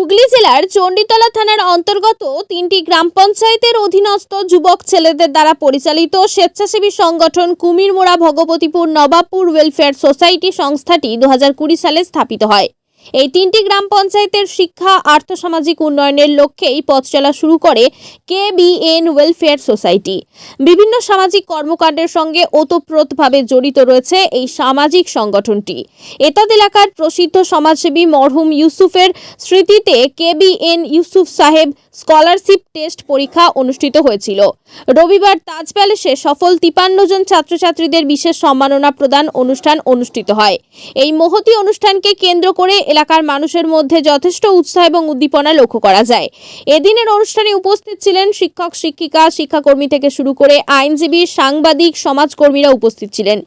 হুগলি জেলার চণ্ডীতলা থানার অন্তর্গত তিনটি গ্রাম পঞ্চায়েতের অধীনস্থ যুবক ছেলেদের দ্বারা পরিচালিত স্বেচ্ছাসেবী সংগঠন কুমিরমোড়া ভগবতীপুর নবাবপুর ওয়েলফেয়ার সোসাইটি সংস্থাটি দু হাজার কুড়ি সালে স্থাপিত হয়। এই তিনটি গ্রাম পঞ্চায়েতের শিক্ষা, আর্থসামাজিক উন্নয়নের লক্ষ্যে এই পথ চলা শুরু করে কে এন ওয়েলফেয়ার সোসাইটি। বিভিন্ন সামাজিক কর্মকাণ্ডের সঙ্গে ওতপ্রোতভাবে জড়িত রয়েছে এই সামাজিক সংগঠনটি। এতাদ এলাকার প্রসিদ্ধ সমাজসেবী মরহুম ইউসুফের স্মৃতিতে কেবিএন ইউসুফ সাহেব স্কলারশিপ টেস্ট পরীক্ষা অনুষ্ঠিত হয়েছিল। রবিবার তাজ প্যালেসে সফল তিপান্ন জন ছাত্রছাত্রীদের বিশেষ সম্মাননা প্রদান অনুষ্ঠান অনুষ্ঠিত হয়। এই মহতি অনুষ্ঠানকে কেন্দ্র করে এলাকার মানুষের মধ্যে যথেষ্ট উৎসাহ এবং উদ্দীপনা লক্ষ্য করা যায়। এদিনের অনুষ্ঠানে উপস্থিত ছিলেন শিক্ষক, শিক্ষিকা, শিক্ষাকর্মী থেকে শুরু করে আইনজীবী, সাংবাদিক, সমাজকর্মীরা উপস্থিত ছিলেন।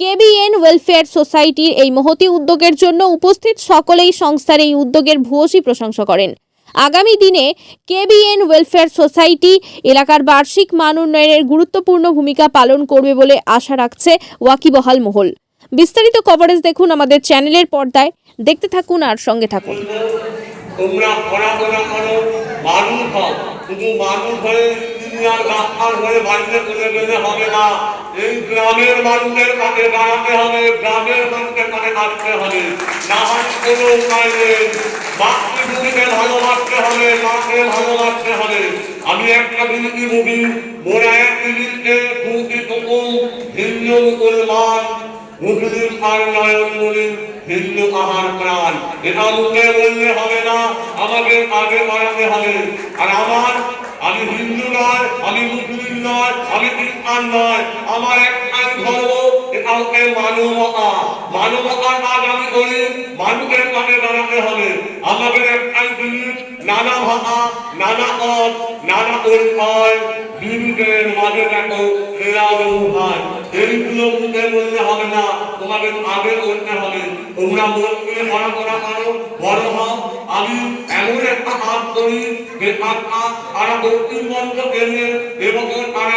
কেবিএন ওয়েলফেয়ার সোসাইটির এই মহতি উদ্যোগের জন্য উপস্থিত সকলেই সংস্থার এই উদ্যোগের ভূয়সী প্রশংসা করেন। আগামী দিনে কেবিএন ওয়েলফেয়ার সোসাইটি এলাকার বার্ষিক মান উন্নয়নের গুরুত্বপূর্ণ ভূমিকা পালন করবে বলে আশা রাখছে ওয়াকিবহাল মহল। বিস্তারিত কভারেজ দেখুন আমাদের চ্যানেলের পর্দায়। দেখতে থাকুন আর সঙ্গে থাকুন। পড়াশোনা গেলে হবে না। এই গ্রামের মানুষের দাঁড়াতে হবে, গ্রামের মানুষের হবে। না হবে আমি একটা বিরোধী মুভি, মোরা এক ভূতি টুকু হিন্দু মুসলমান মুসলিম আর নয়নমণি হিন্দু আমার প্রাণ। এটা মুখে বললে হবে না? আমাকে আগে বাড়াতে হবে। আর আমার, আমি হিন্দু নয়, আমি মুসলিম নয়, আমি খ্রিস্টান নয়, আমার একটাই ধর্ম কাউকে মানবতা মানবতার কাজ আমি করি মানুষের কাছে দাঁড়াতে হবে। আমাদের একটাই জিনিস, নানা ভাষা, নানা পথ নানা পরিচয় বিবেকের মাঝে দেখো খেলাধু হয় এইগুলো বললে হবে না তোমাদের আগে করতে হবে। তোমরা মন দিয়ে করা করো বড় হও। আমি এমন একটা কাজ করি যে কাজটা তারা দক্ষিণবঙ্গ এবং তারা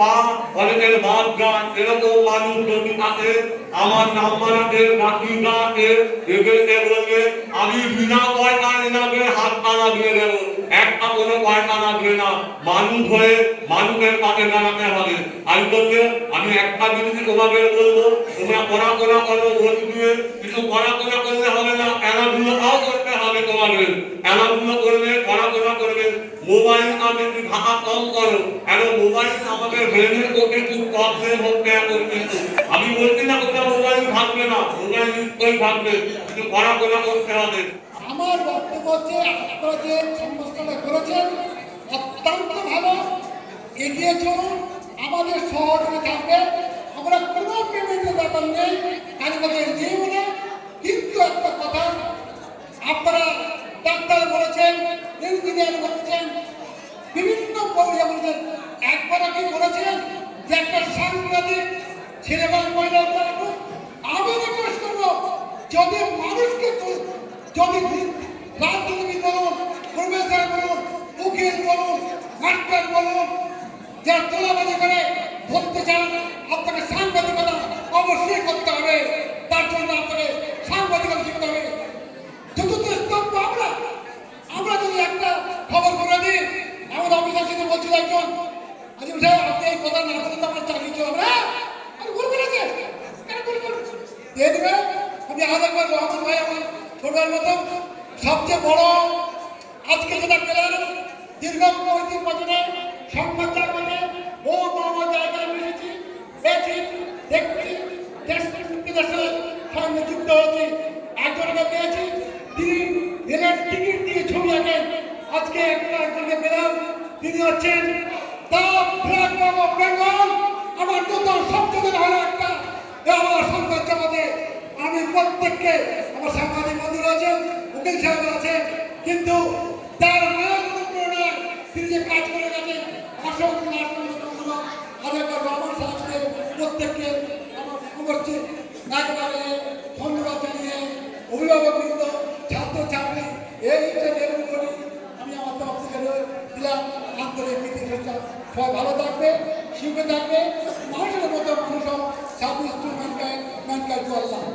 পা অনেকের গান এরকম মানুষ আমার আমি বিনা পয়সা এনাকে হাত দেবো। একটা কোনো পয়সা লাগবে না। মানুষ হয়ে মানুষের কাছে দাঁড়াতে হবে। আমি বলবে আমি একটা জিনিস তোমাদের বলব, তোমরা পড়াশোনা করো ভোট দিয়ে কিছু পড়াশোনা করলে হবে না খেলাধুলোটাও করতে হবে তোমাদের খেলাধুলো করবে মোবাইল আমি একটু ঢাকা কম করো কেন মোবাইল আমাদের ব্রেনের পক্ষে খুব প্রবলেম হচ্ছে এখন কিন্তু আমি বলছি না কোথাও মোবাইল থাকবে না, মোবাইল নিশ্চয়ই থাকবে কিন্তু পড়াশোনা করতে হবে আমার বক্তব্য হচ্ছে, আপনারা যে সংস্থাটা করেছেন, অত্যন্ত ভালো। এগিয়ে চলুন, আমাদের সহযোগী থাকবে। আমরা কোনো পেমেন্টের ব্যাপার নেই এগিয়ে বলে কিন্তু একটা কথা, আপনারা ডাক্তার বলেছেন ইঞ্জিনিয়ার বলেছেন যে একটা সাংবাদিক ছেলে বা মহিলা আমি রিকোয়েস্ট করব, যদি মানুষকে যদি রাজনীতিবিদ বলুন প্রফেসর বলুন, উকিল বলুন মাস্টার বলুন, যারা আপনাকে সাংবাদিকতা অবশ্যই করতে হবে তার জন্য আপনাকে সাংবাদিকতা শিখতে হবে চতুর্থ স্তম্ভ আমরা আমরা যদি একটা খবর করে দিই আমাদের অফিসার সাথে বলছিল একজন আজিম সাহেব আপনি এই কথা না বলে তো আমরা চাকরি চলবে না আমি ভুল বলেছে কেন ভুল বলেছে দিয়ে দিবে আমি আজ একবার রহমান ভাই আমার ছোটার মতো সবচেয়ে বড়, আজকে যেটা পেলেন, দীর্ঘ পঁয়ত্রিশ বছরে সংবাদ জাগতে ও বড় জায়গায় মিশেছি পেয়েছি, দেখছি সঙ্গে যুক্ত হয়েছি, একজনকে পেয়েছি, তিনি রেলের টিকিট দিয়ে ছবি আঁকেন। আজকে একজনকে পেলাম, তিনি হচ্ছেন দ্য ফ্ল্যাগ অফ বেঙ্গল আমার নতুন সবচেয়ে ভালো একটা আমার সন্তান জগতে সবাই ভালো থাকবে সুখে থাকবে মানুষের মতো মানুষ ছাব্বিশ টু ম্যানকায় ম্যানকায় আল্লাহ।